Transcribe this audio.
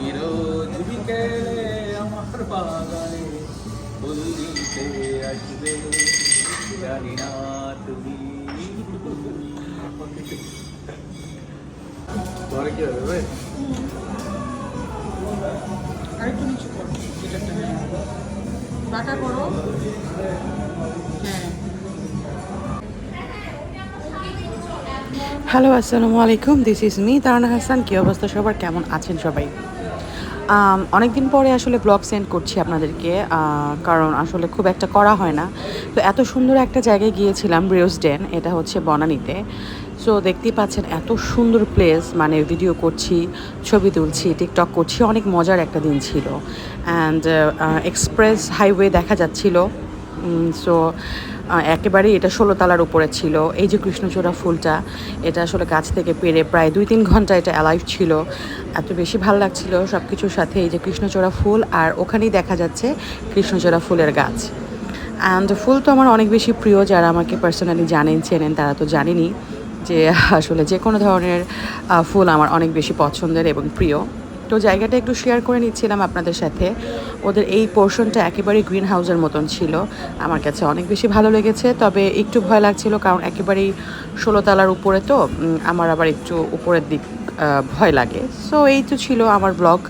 তুমি রোজ বিকেলে আমার বাগানে ফুল দিতে আসবে। জানি না তুমি ঘরে কি হবে ভাই? আরেকটু নিচু করো এটা একটা হ্যাঁ করো। হ্যাঁ। হ্যালো আসসালামু আলাইকুম। This is me Tarana Hasan কী অবস্থা সবার? কেমন আছেন সবাই? অনেক দিন পরে আসলে ব্লগ সেন্ড করছি আপনাদেরকে কারণ আসলে খুব একটা করা হয় না। তো এত সুন্দর একটা জায়গায় গিয়েছিলাম ব্রিউসডেন এটা হচ্ছে বনানীতে। সো দেখতেই পাচ্ছেন এত সুন্দর প্লেস মানে ভিডিও করছি, ছবি তুলছি টিকটক করছি, অনেক মজার একটা দিন ছিল। অ্যান্ড এক্সপ্রেস হাইওয়ে দেখা যাচ্ছিল। সো একেবারেই এটা ষোলো তালার উপরে ছিল। এই যে কৃষ্ণচূড়া ফুলটা, এটা আসলে গাছ থেকে পেরে প্রায় দুই তিন ঘণ্টা এটা অ্যালাইভ ছিল। এত বেশি ভালো লাগছিল সব কিছুর সাথে এই যে কৃষ্ণচূড়া ফুল আর ওখানেই দেখা যাচ্ছে কৃষ্ণচূড়া ফুলের গাছ। অ্যান্ড ফুল তো আমার অনেক বেশি প্রিয়, যারা আমাকে পার্সোনালি জানেন, চেনেন, তারা তো জানেনি যে আসলে যে কোনো ধরনের ফুল আমার অনেক বেশি পছন্দের এবং প্রিয়। তো জায়গাটা একটু শেয়ার করে নিচ্ছিলাম আপনাদের সাথে। ওদের এই পোর্শনটা একেবারে গ্রিন হাউসের মতন ছিল। আমার কাছে অনেক বেশি ভালো লেগেছে, তবে একটু ভয় লাগছিল কারণ একেবারেই ষোলোতলার উপরে তো আমার আবার একটু উপরের দিক ভয় লাগে। সো এই তো ছিল আমার ব্লগ